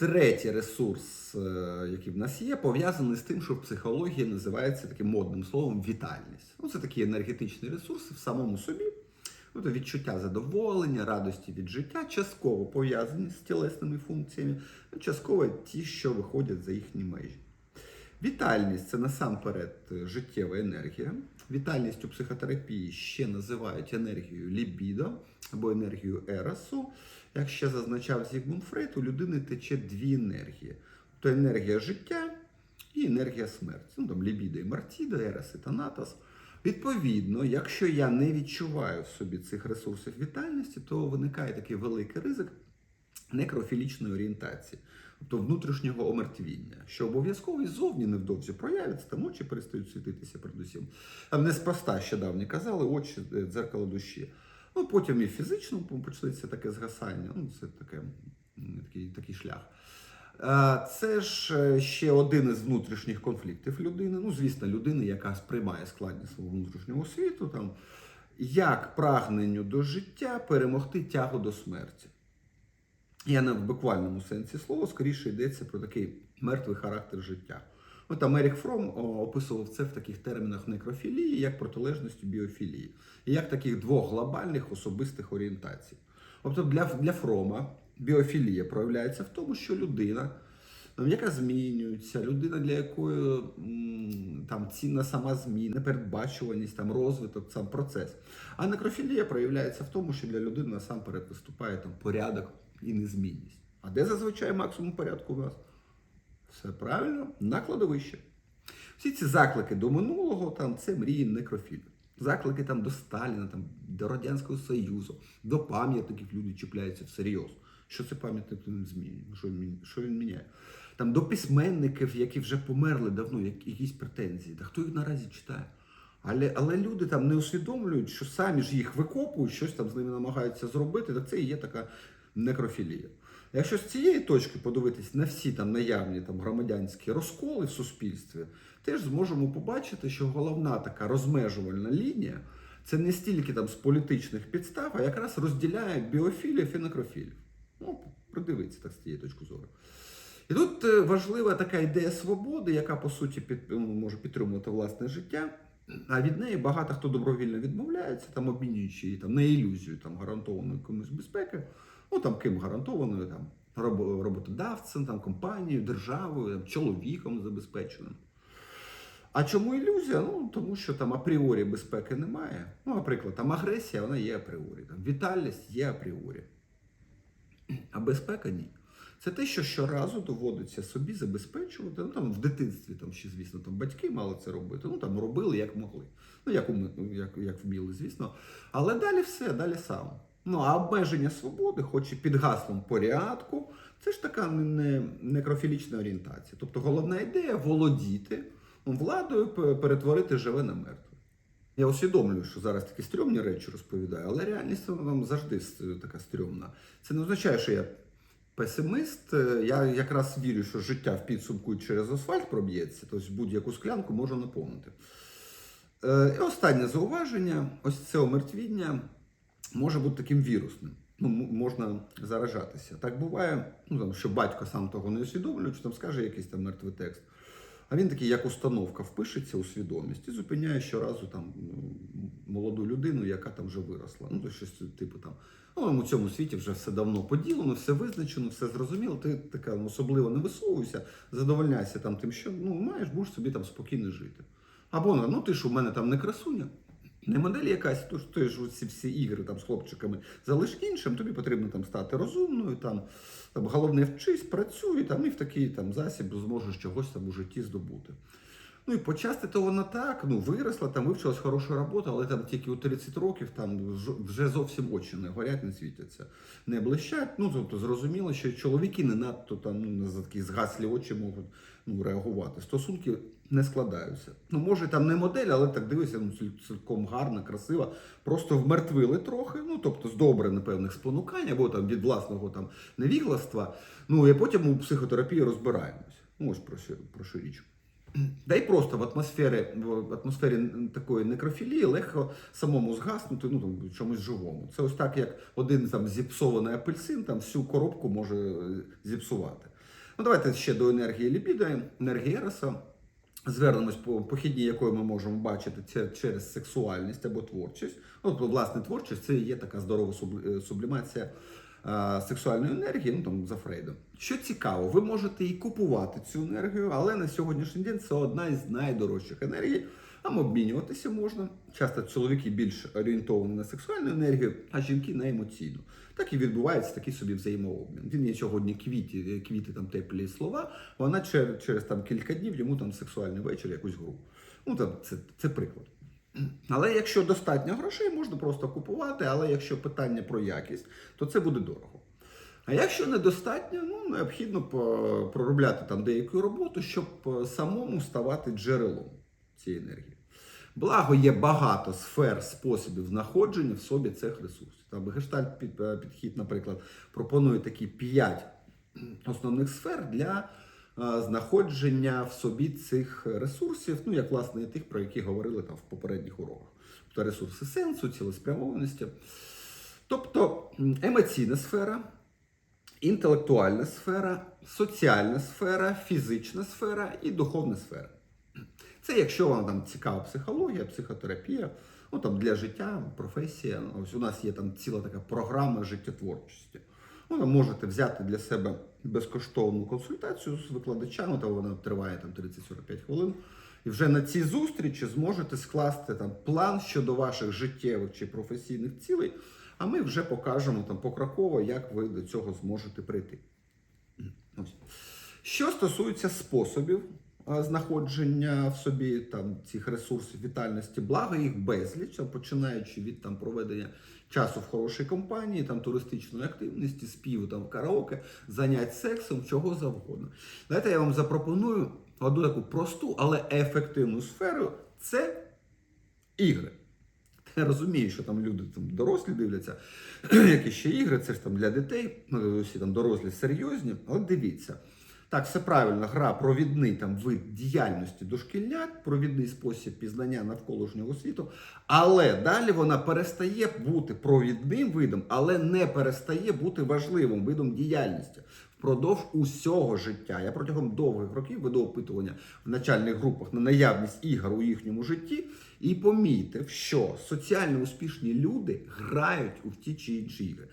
Третій ресурс, е, який в нас є, пов'язаний з тим, що в психології називається таким модним словом вітальність. Ну, це такі енергетичні ресурси в самому собі. Ну, то відчуття задоволення, радості від життя, частково пов'язані з тілесними функціями, частково ті, що виходять за їхні межі. Вітальність це насамперед е, життєва енергія. Вітальність у психотерапії ще називають енергією лібідо або енергією еросу. Як ще зазначав Зігмунд Фрейд, у людини тече дві енергії: то енергія життя і енергія смерті. Ну, там лібідо і мартідо, ерос і танатос. Відповідно, якщо я не відчуваю в собі цих ресурсів вітальності, то виникає такий великий ризик некрофілічної орієнтації, тобто внутрішнього омертвіння, що обов'язково і зовні невдовзі проявиться, там очі перестають світитися передусім. Там неспроста ще давні казали, очі е, дзеркало душі. Ну, потім і фізично почнеться таке згасання. Ну, це таке, такий, такий шлях. Е, Це ж е, ще один із внутрішніх конфліктів людини. Ну, звісно, людини, яка сприймає складність свого внутрішнього світу, там, як прагненню до життя перемогти тягу до смерті. Я не в буквальному сенсі слова, скоріше йдеться про такий мертвий характер життя. От там Фром описував це в таких термінах некрофілії, як протилежності біофілії, і як таких двох глобальних особистих орієнтацій. Тобто для, для Фрома біофілія проявляється в тому, що людина, яка змінюється, людина, для якої там цінна сама зміна, непередбачуваність, там розвиток, сам процес. А некрофілія проявляється в тому, що для людини насамперед виступає там порядок і незмінність. А де зазвичай максимум порядку у нас? Все правильно, на кладовище. Всі ці заклики до минулого, там це мрії некрофілів. Заклики там до Сталіна, там, до Радянського Союзу, до пам'ятників люди чіпляються всерйоз. Що це пам'ятник не змінює? Що він, що він міняє? Там до письменників, які вже померли давно, як- якісь претензії. Та хто їх наразі читає? Але, але люди там не усвідомлюють, що самі ж їх викопують, щось там з ними намагаються зробити, так це і є така некрофілія. Якщо з цієї точки подивитись на всі там наявні там громадянські розколи в суспільстві, теж зможемо побачити, що головна така розмежувальна лінія це не стільки там з політичних підстав, а якраз розділяє біофілів і некрофілів. Ну, придивитися так з цієї точки зору. І тут е, важлива така ідея свободи, яка по суті під, може підтримувати власне життя. А від неї багато хто добровільно відмовляється, там обмінюючи її там, на ілюзію там, гарантованої комусь безпеки. Ну там ким гарантованою там роботодавцем, там компанією, державою, там, чоловіком забезпеченим. А чому ілюзія? Ну тому що там апріорі безпеки немає. Ну, наприклад, там агресія, вона є апріорі, там вітальність є апріорі. А безпека ні. Це те, що щоразу доводиться собі забезпечувати. Ну там в дитинстві там ще, звісно, там батьки мали це робити. Ну там робили як могли. Ну як уми- як, як вміли, звісно. Але далі все, далі сам. Ну а обмеження свободи, хоч і під гаслом порядку, це ж така не, не некрофілічна орієнтація. Тобто головна ідея володіти ну, владою, перетворити живе на мертве. Я усвідомлюю, що зараз такі стрьомні речі розповідаю, але реальність вона там завжди така стрьомна. Це не означає, що я песимист. Е, Я якраз вірю, що життя в підсумку через асфальт проб'ється, тобто будь-яку склянку можу наповнити. Е, І останнє зауваження: ось це омертвіння може бути таким вірусним. Ну, можна заражатися. Так буває, ну там, що батько сам того не усвідомлює, там скаже якийсь там мертвий текст. А він такий, як установка, впишеться у свідомість і зупиняє щоразу там молоду людину, яка там вже виросла. Ну, то щось типу там. Ну, у цьому світі вже все давно поділено, все визначено, все зрозуміло. Ти така особливо не висовуйся, задовольняйся там тим, що ну, маєш, будеш собі там спокійно жити. Або ну ти ж у мене там не красуня, не модель якась, то ж ти ж ці всі ігри там з хлопчиками залиш іншим, тобі потрібно там стати розумною, там, там головне вчись, працюй, там, і в такий там засіб зможеш чогось там у житті здобути. Ну і почасти то вона так, ну виросла, там вивчилась хорошу роботу, але там тільки у 30 років там вже зовсім очі не горять, не світяться, не блищать. Ну тобто зрозуміло, що чоловіки не надто там ну, за такі згаслі очі можуть ну, реагувати. Стосунки не складаються. Ну, може, там не модель, але так дивишся, ну цілком гарна, красива. Просто вмертвили трохи, ну тобто з добре непевних спонукань, або там від власного там невігластва. Ну і потім у психотерапії розбираємось. Ну, ось про що, про що річ. Да й просто в атмосфері, в атмосфері такої некрофілії легко самому згаснути ну, там, чомусь живому. Це ось так, як один там зіпсований апельсин, там всю коробку може е, зіпсувати. Ну, давайте ще до енергії лібідо, енергії Ероса. Звернемось по похідні, якої ми можемо бачити це через сексуальність або творчість. Ну, тобто, власне, творчість це і є така здорова е, сублімація сексуальної енергії, ну там за Фрейдом. Що цікаво, ви можете і купувати цю енергію, але на сьогоднішній день це одна із найдорожчих енергій. Там обмінюватися можна. Часто чоловіки більш орієнтовані на сексуальну енергію, а жінки на емоційну. Так і відбувається такий собі взаємообмін. Він є сьогодні квіті, квіти там теплі слова. Вона через, через там кілька днів йому там сексуальний вечір, якусь гру. Ну там це, це приклад. Але якщо достатньо грошей, можна просто купувати. Але якщо питання про якість, то це буде дорого. А якщо недостатньо, ну необхідно проробляти там деяку роботу, щоб е, самому ставати джерелом цієї енергії. Благо є багато сфер способів знаходження в собі цих ресурсів. Там гештальт е, підхід, наприклад, пропонує такі п'ять основних сфер для знаходження в собі цих ресурсів, ну як власне і тих, про які говорили там в попередніх уроках. Тобто ресурси сенсу, цілеспрямованості. Тобто емоційна сфера, інтелектуальна сфера, соціальна сфера, фізична сфера і духовна сфера. Це якщо вам там цікава психологія, психотерапія, ну там для життя, професія. Ось у нас є там ціла така програма життєтворчості. Ну, ви можете взяти для себе безкоштовну консультацію з викладачами, та вона триває там 30-45 хвилин. І вже на цій зустрічі зможете скласти там план щодо ваших життєвих чи професійних цілей. А ми вже покажемо там покроково, як ви до цього зможете прийти. Ось. Що стосується способів знаходження в собі там цих ресурсів вітальності, благо їх безліч, починаючи від там проведення часу в хорошій компанії, там туристичної активності, співу там караоке, занять сексом, чого завгодно. Давайте я вам запропоную одну таку просту, але ефективну сферу це ігри. Я розумію, що там люди там дорослі дивляться, які ще ігри, це ж там для дітей, ну, всі там дорослі серйозні. Але дивіться, так, все правильно, гра провідний там вид діяльності дошкільнят, провідний спосіб пізнання навколишнього світу. Але далі вона перестає бути провідним видом, але не перестає бути важливим видом діяльності впродовж усього життя. Я протягом довгих років веду опитування в начальних групах на наявність ігор у їхньому житті і помітив, що соціально успішні люди грають у ті чи інші ігри.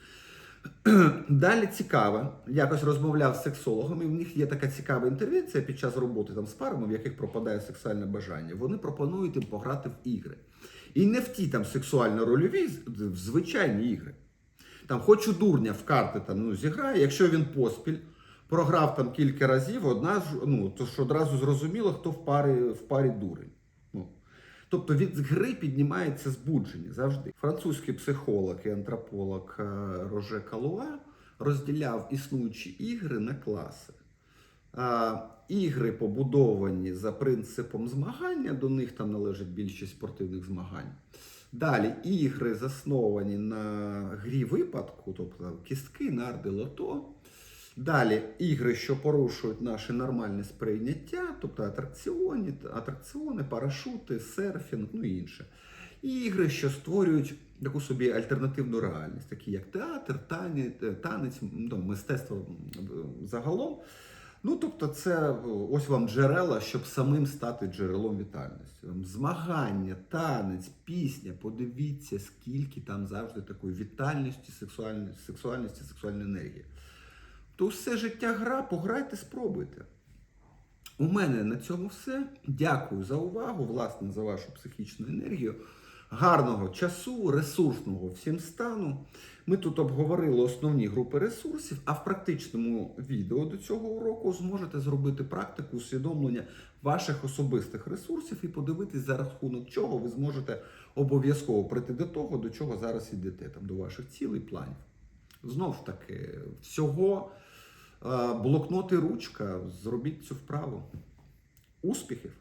Далі цікаве, якось розмовляв з сексологами. В них є така цікава інтервенція під час роботи там з парами, в яких пропадає сексуальне бажання. Вони пропонують їм пограти в ігри. І не в ті там сексуально-рольові, в звичайні ігри. Там хочу дурня в карти там, ну, зіграє, якщо він поспіль програв там кілька разів, одна ну, то ж одразу зрозуміло, хто в парі, в парі дурень. Тобто від гри піднімається збудження завжди. Французький психолог і антрополог е, Роже Калуа розділяв існуючі ігри на класи. А, ігри побудовані за принципом змагання, до них там належить більшість спортивних змагань. Далі ігри засновані на грі випадку, тобто кістки, нарди, лото. Далі ігри, що порушують наше нормальне сприйняття, тобто атракціони, атракціони, парашути, серфінг, ну і інше. І ігри, що створюють таку собі альтернативну реальність, такі як театр, танець, танець ну, мистецтво загалом. Ну, тобто, це ось вам джерела, щоб самим стати джерелом вітальності. Змагання, танець, пісня. Подивіться, скільки там завжди такої вітальності, сексуальності, сексуальної енергії. То все життя гра, пограйте, спробуйте. У мене на цьому все. Дякую за увагу, власне, за вашу психічну енергію. Гарного часу, ресурсного всім стану. Ми тут обговорили основні групи ресурсів, а в практичному відео до цього уроку зможете зробити практику усвідомлення ваших особистих ресурсів і подивитись, за рахунок чого ви зможете обов'язково прийти до того, до чого зараз ідете, там, до ваших цілей, планів. Знов ж таки, всього е, блокнот і ручка, зробіть цю вправу. Успіхів!